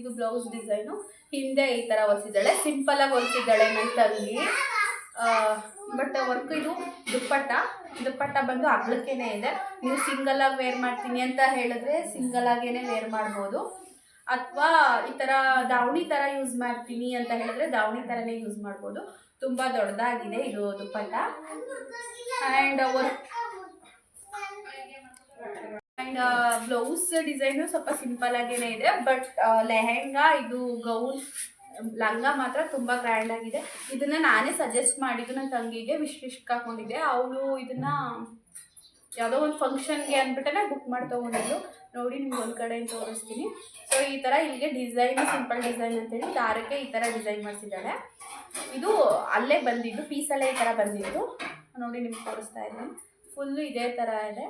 ಇದು ಬ್ಲೌಸ್ ಡಿಸೈನು ಹಿಂದೆ ಈ ಥರ ಹೊಲಿಸಿದ್ದಾಳೆ. ಸಿಂಪಲಾಗಿ ಹೊಲಿಸಿದ್ದಾಳೆ ನನ್ನ ಬಟ್ ವರ್ಕ್ ಇದು ದುಪ್ಪಟ್ಟ. ದುಪ್ಪಟ್ಟ ಬಂದು ಅಗ್ಲಕ್ಕೇನೆ ಇದೆ. ನೀವು ಸಿಂಗಲ್ ಆಗಿ ವೇರ್ ಮಾಡ್ತೀನಿ ಅಂತ ಹೇಳಿದ್ರೆ ಸಿಂಗಲ್ ಆಗೇನೆ ವೇರ್ ಮಾಡ್ಬೋದು. ಅಥವಾ ಈ ಥರ ದಾವಣಿ ಥರ ಯೂಸ್ ಮಾಡ್ತೀನಿ ಅಂತ ಹೇಳಿದ್ರೆ ದಾವಣಿ ಥರನೇ ಯೂಸ್ ಮಾಡ್ಬೋದು. ತುಂಬ ದೊಡ್ಡದಾಗಿದೆ ಇದು dupatta. And and blouse design ಸ್ವಲ್ಪ ಸಿಂಪಲ್ ಆಗೇನೆ ಇದೆ ಬಟ್ ಲೆಹೆಂಗಾ ಇದು ಗೌನ್ ಲಂಗ ಮಾತ್ರ ತುಂಬ ಗ್ರ್ಯಾಂಡ್ ಆಗಿದೆ. ಇದನ್ನ ನಾನೇ ಸಜೆಸ್ಟ್ ಮಾಡಿದ್ದು ನನ್ನ ತಂಗಿಗೆ ವಿಶ್ ವಿಶ್ ಹಾಕೊಂಡಿದ್ದೆ ಅವಳು ಇದನ್ನ ಯಾವುದೋ ಒಂದು ಫಂಕ್ಷನ್ಗೆ ಅಂದ್ಬಿಟ್ಟೆ ಬುಕ್ ಮಾಡಿ ತೊಗೊಂಡಿದ್ದು ನೋಡಿ ನಿಮ್ಗೆ ಒಂದು ಕಡೆ ತೋರಿಸ್ತೀನಿ. ಸೊ ಈ ಥರ ಇಲ್ಲಿಗೆ ಡಿಸೈನ್ ಸಿಂಪಲ್ ಡಿಸೈನ್ ಅಂತೇಳಿ ದಾರಕ್ಕೆ ಈ ಥರ ಡಿಸೈನ್ ಮಾಡಿಸಿದ್ದಾಳೆ ಇದು ಅಲ್ಲೇ ಬಂದಿದ್ದು, ಪೀಸಲ್ಲೇ ಈ ಥರ ಬಂದಿದ್ದು. ನೋಡಿ ನಿಮ್ಗೆ ತೋರಿಸ್ತಾ ಇದ್ದೀನಿ. ಫುಲ್ಲು ಇದೇ ಥರ ಇದೆ.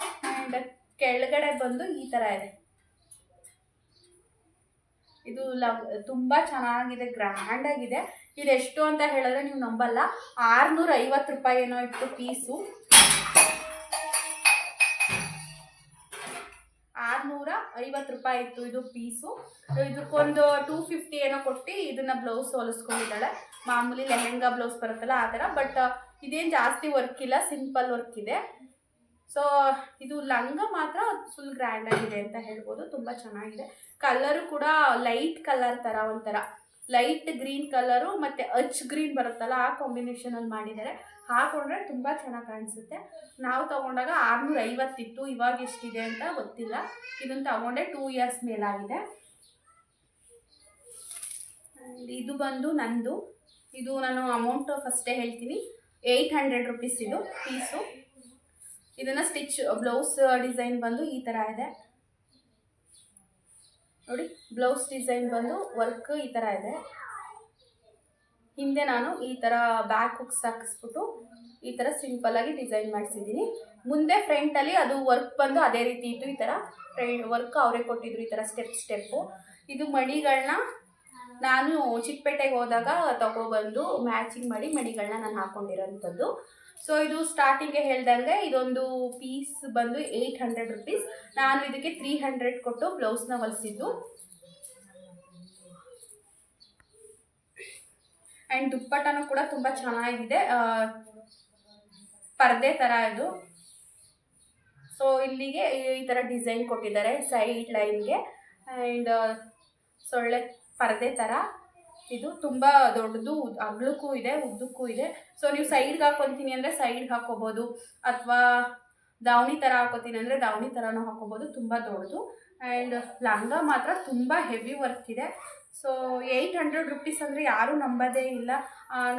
ಆ್ಯಂಡ್ ಕೆಳಗಡೆ ಬಂದು ಈ ಥರ ಇದೆ. ಇದು ಲವ್, ತುಂಬ ಚೆನ್ನಾಗಿದೆ ಗ್ರ್ಯಾಂಡ್ ಆಗಿದೆ. ಇದು ಎಷ್ಟು ಅಂತ ಹೇಳಿದ್ರೆ ನೀವು ನಂಬಲ್ಲ. ಆರುನೂರ ಐವತ್ತು ರೂಪಾಯಿ ಏನೋ ಇತ್ತು ಪೀಸು. ಐವತ್ತು ರೂಪಾಯಿ ಇತ್ತು ಇದು ಪೀಸು. ಇದಕ್ಕೊಂದು ಟೂ ಫಿಫ್ಟಿ ಏನೋ ಕೊಟ್ಟು ಇದನ್ನ ಬ್ಲೌಸ್ ಹೊಲಿಸ್ಕೊಂಡಿದ್ದಾಳೆ. ಮಾಮೂಲಿ ಲೆಹೆಂಗಾ ಬ್ಲೌಸ್ ಬರುತ್ತಲ್ಲ ಆ ಥರ. ಬಟ್ ಇದೇನು ಜಾಸ್ತಿ ವರ್ಕ್ ಇಲ್ಲ ಸಿಂಪಲ್ ವರ್ಕ್ ಇದೆ. ಸೊ ಇದು ಲಂಗ ಮಾತ್ರ ಫುಲ್ ಗ್ರ್ಯಾಂಡ್ ಆಗಿದೆ ಅಂತ ಹೇಳ್ಬೋದು. ತುಂಬ ಚೆನ್ನಾಗಿದೆ. ಕಲರು ಕೂಡ ಲೈಟ್ ಕಲರ್ ಥರ ಒಂಥರ. ಲೈಟ್ ಗ್ರೀನ್ ಕಲರು ಮತ್ತು ಅಚ್ ಗ್ರೀನ್ ಬರುತ್ತಲ್ಲ, ಆ ಕಾಂಬಿನೇಷನಲ್ಲಿ ಮಾಡಿದ್ದಾರೆ. ಹಾಕೊಂಡ್ರೆ ತುಂಬ ಚೆನ್ನಾಗಿ ಕಾಣಿಸುತ್ತೆ. ನಾವು ತಗೊಂಡಾಗ ಆರುನೂರ ಐವತ್ತಿತ್ತು ಇವಾಗ ಎಷ್ಟಿದೆ ಅಂತ ಗೊತ್ತಿಲ್ಲ. ಇದನ್ನು ತಗೊಂಡೆ ಟೂ ಇಯರ್ಸ್ ಮೇಲಾಗಿದೆ. ಇದು ಬಂದು ನಂದು. ಇದು ನಾನು ಅಮೌಂಟ್ ಫಸ್ಟೇ ಹೇಳ್ತೀನಿ. ಏಯ್ಟ್ ಹಂಡ್ರೆಡ್ ರುಪೀಸ್ ಇದು ಪೀಸು ಇದನ್ನು ಸ್ಟಿಚ್ ಬ್ಲೌಸ್ ಡಿಸೈನ್ ಬಂದು ಈ ಥರ ಇದೆ. ನೋಡಿ ಬ್ಲೌಸ್ ಡಿಸೈನ್ ಬಂದು ವರ್ಕ್ ಈ ಥರ ಇದೆ. ಹಿಂದೆ ನಾನು ಈ ಥರ ಬ್ಯಾಕ್ ಹುಕ್ಸ್ ಹಾಕಿಸ್ಬಿಟ್ಟು ಈ ಥರ ಸಿಂಪಲ್ಲಾಗಿ ಡಿಸೈನ್ ಮಾಡಿಸಿದ್ದೀನಿ. ಮುಂದೆ ಫ್ರಂಟಲ್ಲಿ ಅದು ವರ್ಕ್ ಬಂದು ಅದೇ ರೀತಿ ಇತ್ತು ಈ ಥರ ಫ್ರೆಂಡ್ ವರ್ಕ್ ಅವರೇ ಕೊಟ್ಟಿದ್ರು ಈ ಥರ ಸ್ಟೆಪ್ ಸ್ಟೆಪ್ಪು ಇದು ಮಣಿಗಳನ್ನ ನಾನು ಚಿಕ್ಕಪೇಟೆಗೆ ಹೋದಾಗ ತಗೊಬಂದು ಮ್ಯಾಚಿಂಗ್ ಮಾಡಿ ಮಣಿಗಳನ್ನ ನಾನು ಹಾಕ್ಕೊಂಡಿರೋಂಥದ್ದು ಸೊ ಇದು ಸ್ಟಾರ್ಟಿಂಗ್ಗೆ ಹೇಳ್ದಂಗೆ ಇದೊಂದು ಪೀಸ್ ಬಂದು ಏಯ್ಟ್ ಹಂಡ್ರೆಡ್ ರುಪೀಸ್ ನಾನು ಇದಕ್ಕೆ ತ್ರೀ ಹಂಡ್ರೆಡ್ ಕೊಟ್ಟು ಬ್ಲೌಸ್ನ ಹೊಲಿಸಿದ್ದು. ಆ್ಯಂಡ್ ದುಪ್ಪಟ್ಟನೂ ಕೂಡ ತುಂಬ ಚೆನ್ನಾಗಿದೆ. ಪರದೆ ಥರ ಇದು. ಸೊ ಇಲ್ಲಿಗೆ ಈ ಥರ ಡಿಸೈನ್ ಕೊಟ್ಟಿದ್ದಾರೆ ಸೈಡ್ ಲೈನ್ಗೆ ಆ್ಯಂಡ್ ಸೊಳ್ಳೆ ಪರದೆ ಥರ ಇದು ತುಂಬ ದೊಡ್ಡದು ಅಗ್ಲಕ್ಕೂ ಇದೆ, ಉದ್ದಕ್ಕೂ ಇದೆ. ಸೊ ನೀವು ಸೈಡ್ಗೆ ಹಾಕೊತೀನಿ ಅಂದರೆ ಸೈಡ್ಗೆ ಹಾಕೋಬೋದು. ಅಥವಾ ದಾವಣಿ ಥರ ಹಾಕೋತೀನಿ ಅಂದರೆ ದಾವಣಿ ಥರನೂ ಹಾಕೋಬೋದು. ತುಂಬ ದೊಡ್ಡದು. ಆ್ಯಂಡ್ ಲಂಗ ಮಾತ್ರ ತುಂಬ ಹೆವಿ ವರ್ಕ್ ಇದೆ. ಸೊ ಏಯ್ಟ್ ಹಂಡ್ರೆಡ್ ರುಪೀಸ್ ಅಂದರೆ ಯಾರೂ ನಂಬೋದೇ ಇಲ್ಲ.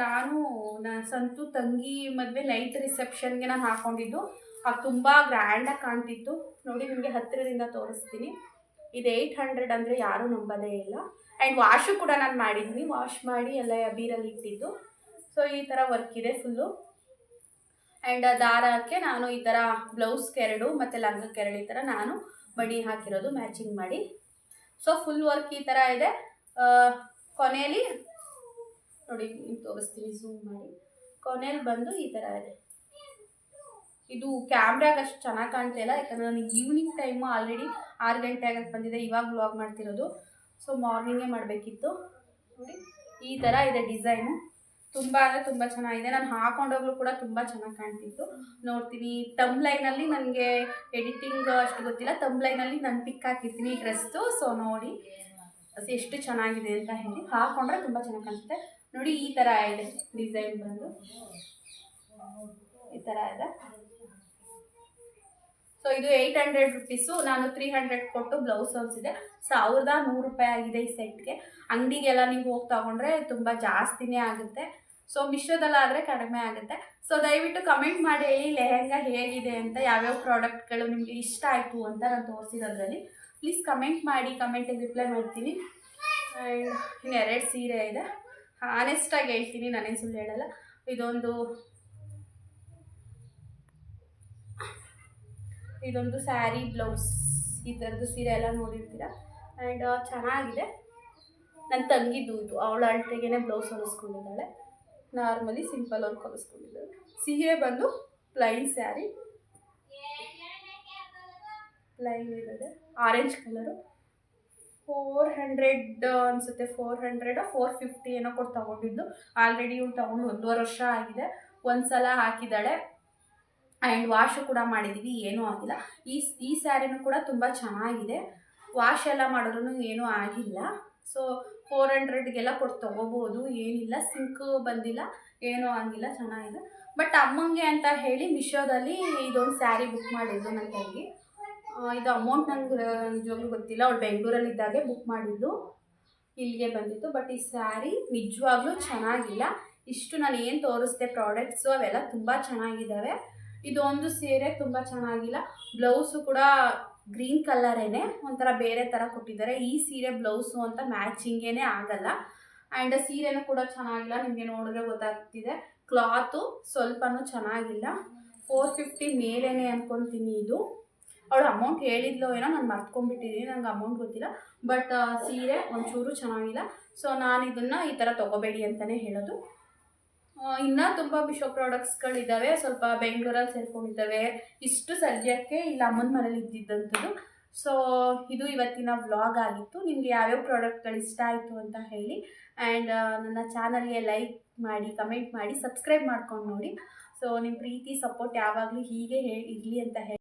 ನಾನು ನನ್ನ ಸಂತು ತಂಗಿ ಮದುವೆ ನೈಟ್ ರಿಸೆಪ್ಷನ್ಗೆ ನಾನು ಹಾಕ್ಕೊಂಡಿದ್ದು ಅದು ತುಂಬ ಗ್ರ್ಯಾಂಡಾಗಿ ಕಾಣ್ತಿತ್ತು. ನೋಡಿ, ನಿಮಗೆ ಹತ್ತಿರದಿಂದ ತೋರಿಸ್ತೀನಿ. ಇದು ಏಯ್ಟ್ ಹಂಡ್ರೆಡ್ ಅಂದರೆ ಯಾರೂ ನಂಬೋದೇ ಇಲ್ಲ. ಆ್ಯಂಡ್ ವಾಶು ಕೂಡ ನಾನು ಮಾಡಿದ್ದೀನಿ. ವಾಶ್ ಮಾಡಿ ಎಲ್ಲ ಬೀರಲ್ಲಿ ಇಟ್ಟಿದ್ದು. ಸೊ ಈ ಥರ ವರ್ಕ್ ಇದೆ ಫುಲ್ಲು ಆ್ಯಂಡ್ ದಾರಕ್ಕೆ ನಾನು ಈ ಥರ ಬ್ಲೌಸ್ಗೆ ಎರಡು ಮತ್ತು ಲಂಗಕ್ಕೆ ಎರಡು ಈ ಥರ ನಾನು ಮಡಿ ಹಾಕಿರೋದು ಮ್ಯಾಚಿಂಗ್ ಮಾಡಿ. ಸೊ ಫುಲ್ ವರ್ಕ್ ಈ ಥರ ಇದೆ. ಕೊನೆಯಲ್ಲಿ ನೋಡಿ ತೋರಿಸ್ತೀನಿ ಝೂಮ್ ಮಾಡಿ. ಕೊನೆಯಲ್ಲಿ ಬಂದು ಈ ಥರ ಇದೆ. ಇದು ಕ್ಯಾಮ್ರಾಗೆ ಅಷ್ಟು ಚೆನ್ನಾಗಿ ಕಾಣ್ತಾ ಇಲ್ಲ, ಯಾಕಂದರೆ ನನಗೆ ಈವ್ನಿಂಗ್ ಟೈಮು ಆಲ್ರೆಡಿ ಆರು ಗಂಟೆ ಆಗಕ್ಕೆ ಬಂದಿದೆ, ಇವಾಗ ಬ್ಲಾಗ್ ಮಾಡ್ತಿರೋದು. ಸೊ ಮಾರ್ನಿಂಗೇ ಮಾಡಬೇಕಿತ್ತು. ನೋಡಿ, ಈ ಥರ ಇದೆ ಡಿಸೈನು ತುಂಬ ಅಂದರೆ ತುಂಬ ಚೆನ್ನಾಗಿದೆ. ನಾನು ಹಾಕೊಂಡೋಗ್ಲೂ ಕೂಡ ತುಂಬ ಚೆನ್ನಾಗಿ ಕಾಣ್ತಿತ್ತು. ನೋಡ್ತೀನಿ ತಮ್ ಲೈನಲ್ಲಿ ನನಗೆ ಎಡಿಟಿಂಗ್ ಅಷ್ಟು ಗೊತ್ತಿಲ್ಲ. ತಮ್ ಲೈನಲ್ಲಿ ನಾನು ಪಿಕ್ ಹಾಕಿರ್ತೀನಿ ಡ್ರೆಸ್ದು ಸೊ ನೋಡಿ ಎಷ್ಟು ಚೆನ್ನಾಗಿದೆ ಅಂತ ಹೇಳಿ ಹಾಕೊಂಡ್ರೆ ತುಂಬ ಚೆನ್ನಾಗಿ ಕಾಣಿಸುತ್ತೆ. ನೋಡಿ ಈ ಥರ ಇದೆ ಡಿಸೈನ್ ಬಂದು. ಈ ಥರ ಇದೆ. ಸೊ ಇದು ಏಯ್ಟ್ ಹಂಡ್ರೆಡ್ ರುಪೀಸು ನಾನು ತ್ರೀ ಹಂಡ್ರೆಡ್ ಕೊಟ್ಟು ಬ್ಲೌಸ್ ಹೊಲಿಸಿದೆ ಸಾವಿರದ ನೂರು ರೂಪಾಯಿ ಆಗಿದೆ ಈ ಸೆಟ್ಗೆ ಅಂಗಡಿಗೆಲ್ಲ ನೀವು ಹೋಗಿ ತಗೊಂಡ್ರೆ ತುಂಬ ಜಾಸ್ತಿನೇ ಆಗುತ್ತೆ. ಸೊ ಮಿಶೋದಲ್ಲಾದರೆ ಕಡಿಮೆ ಆಗುತ್ತೆ. ಸೊ ದಯವಿಟ್ಟು ಕಮೆಂಟ್ ಮಾಡಿ ಹೇಳಿ ಲೆಹೆಂಗಾ ಹೇಗಿದೆ ಅಂತ, ಯಾವ್ಯಾವ ಪ್ರಾಡಕ್ಟ್ಗಳು ನಿಮಗೆ ಇಷ್ಟ ಆಯಿತು ಅಂತ ನಾನು ತೋರಿಸಿರೋದ್ರಲ್ಲಿ. ಪ್ಲೀಸ್ ಕಮೆಂಟ್ ಮಾಡಿ ಕಮೆಂಟಿಗೆ ರಿಪ್ಲೈ ಮಾಡ್ತೀನಿ. ಆ್ಯಂಡ್ ಇನ್ನು ಎರಡು ಸೀರೆ ಇದೆ. ಆನೆಸ್ಟಾಗಿ ಹೇಳ್ತೀನಿ, ನಾನೇನು ಸುಳ್ಳು ಹೇಳಲ್ಲ. ಇದೊಂದು ಇದೊಂದು ಸ್ಯಾರಿ ಬ್ಲೌಸ್ ಈ ಥರದ್ದು ಸೀರೆ ಎಲ್ಲ ನೋಡಿರ್ತೀರ? ಆ್ಯಂಡ್ ಚೆನ್ನಾಗಿದೆ. ನನ್ನ ತಂಗಿದ್ದು ಇದು. ಅವಳ ಅಳ್ತೆಗೆ ಬ್ಲೌಸ್ ಹೊಲಿಸ್ಕೊಂಡಿದ್ದಾಳೆ. ನಾರ್ಮಲಿ ಸಿಂಪಲ್ ಅವ್ರು ಹೊಲಿಸ್ಕೊಂಡಿದ್ದಾಳೆ. ಸೀರೆ ಬಂದು ಪ್ಲೈನ್ ಸ್ಯಾರಿ ಪ್ಲೈನ್ ಇರೋದೆ. ಆರೆಂಜ್ ಕಲರು ಫೋರ್ ಹಂಡ್ರೆಡ್ ಅನಿಸುತ್ತೆ. ಫೋರ್ ಹಂಡ್ರೆಡ್ ಫೋರ್ ಫಿಫ್ಟಿ ಏನೋ ಕೊಟ್ಟು ತೊಗೊಂಡಿದ್ದು. ಆಲ್ರೆಡಿ ಇವ್ನು ತೊಗೊಂಡು ಒಂದೂವರೆ ವರ್ಷ ಆಗಿದೆ. ಒಂದು ಸಲ ಹಾಕಿದ್ದಾಳೆ. ಆ್ಯಂಡ್ ವಾಶು ಕೂಡ ಮಾಡಿದ್ದೀವಿ ಏನೂ ಆಗಿಲ್ಲ. ಈ ಈ ಸ್ಯಾರಿನೂ ಕೂಡ ತುಂಬ ಚೆನ್ನಾಗಿದೆ. ವಾಶ್ ಎಲ್ಲ ಮಾಡಿದ್ರೂ ಏನೂ ಆಗಿಲ್ಲ. ಸೊ ಫೋರ್ ಹಂಡ್ರೆಡ್ಗೆಲ್ಲ ಕೊಟ್ಟು ತೊಗೋಬೋದು. ಏನಿಲ್ಲ. ಸಿಂಕ್ ಬಂದಿಲ್ಲ. ಏನೂ ಆಗಿಲ್ಲ. ಚೆನ್ನಾಗಿದೆ. ಬಟ್ ಅಮ್ಮಂಗೆ ಅಂತ ಹೇಳಿ ಮಿಶೋದಲ್ಲಿ ಇದೊಂದು ಸ್ಯಾರಿ ಬುಕ್ ಮಾಡಿದ್ದು ನನ್ನ ತಂಗಿ. ಇದು ಅಮೌಂಟ್ ನನಗೆ ನಿಜವಾಗ್ಲೂ ಗೊತ್ತಿಲ್ಲ. ಅವ್ಳು ಬೆಂಗಳೂರಲ್ಲಿ ಇದ್ದಾಗೆ ಬುಕ್ ಮಾಡಿದ್ದು. ಇಲ್ಲಿಗೆ ಬಂದಿತ್ತು. ಬಟ್ ಈ ಸ್ಯಾರಿ ನಿಜವಾಗ್ಲೂ ಚೆನ್ನಾಗಿಲ್ಲ. ಇಷ್ಟು ನಾನು ಏನು ತೋರಿಸ್ದೆ ಪ್ರಾಡಕ್ಟ್ಸು ಅವೆಲ್ಲ ತುಂಬ ಚೆನ್ನಾಗಿದ್ದಾವೆ. ಇದೊಂದು ಸೀರೆ ತುಂಬ ಚೆನ್ನಾಗಿಲ್ಲ. ಬ್ಲೌಸು ಕೂಡ ಗ್ರೀನ್ ಕಲರೇನೆ ಒಂಥರ ಬೇರೆ ಥರ ಕೊಟ್ಟಿದ್ದಾರೆ. ಈ ಸೀರೆ ಬ್ಲೌಸು ಅಂತ ಮ್ಯಾಚಿಂಗೇನೆ ಆಗಲ್ಲ. ಆ್ಯಂಡ್ ಸೀರೆನೂ ಕೂಡ ಚೆನ್ನಾಗಿಲ್ಲ. ನಿಮಗೆ ನೋಡಿದ್ರೆ ಗೊತ್ತಾಗ್ತಿದೆ. ಕ್ಲಾತು ಸ್ವಲ್ಪನೂ ಚೆನ್ನಾಗಿಲ್ಲ. ಫೋರ್ ಫಿಫ್ಟಿ ಮೇಲೇನೆ ಅಂದ್ಕೊತೀನಿ ಇದು. ಅವಳು ಅಮೌಂಟ್ ಹೇಳಿದ್ಲೋ ಏನೋ ನಾನು ಮರ್ತ್ಕೊಂಡ್ಬಿಟ್ಟಿದ್ದೀನಿ ನಂಗೆ ಅಮೌಂಟ್ ಗೊತ್ತಿಲ್ಲ. ಬಟ್ ಸೀರೆ ಒಂಚೂರು ಚೆನ್ನಾಗಿಲ್ಲ. ಸೊ ನಾನು ಇದನ್ನು ಈ ಥರ ತೊಗೋಬೇಡಿ ಅಂತಲೇ ಹೇಳೋದು. ಇನ್ನೂ ತುಂಬ ಮಿಶೋ ಪ್ರಾಡಕ್ಟ್ಸ್ಗಳಿದ್ದಾವೆ ಸ್ವಲ್ಪ ಬೆಂಗಳೂರಲ್ಲಿ ಸೇರ್ಕೊಂಡಿದ್ದಾವೆ. ಇಷ್ಟು ಸದ್ಯಕ್ಕೆ ಇಲ್ಲಿ, ಅಮ್ಮನ ಮನೇಲಿ ಇದ್ದಿದ್ದಂಥದ್ದು. ಸೊ ಇದು ಇವತ್ತಿನ ವ್ಲಾಗ್ ಆಗಿತ್ತು. ನಿಮಗೆ ಯಾವ್ಯಾವ ಪ್ರಾಡಕ್ಟ್ಗಳು ಇಷ್ಟ ಆಯಿತು ಅಂತ ಹೇಳಿ. ಆ್ಯಂಡ್ ನನ್ನ ಚಾನಲ್ಗೆ ಲೈಕ್ ಮಾಡಿ ಕಮೆಂಟ್ ಮಾಡಿ ಸಬ್ಸ್ಕ್ರೈಬ್ ಮಾಡ್ಕೊಂಡು ನೋಡಿ. ಸೊ ನಿಮ್ಮ ಪ್ರೀತಿ ಸಪೋರ್ಟ್ ಯಾವಾಗಲೂ ಹೀಗೆ ಹೇಳಿ ಇರಲಿ ಅಂತ ಹೇಳಿ.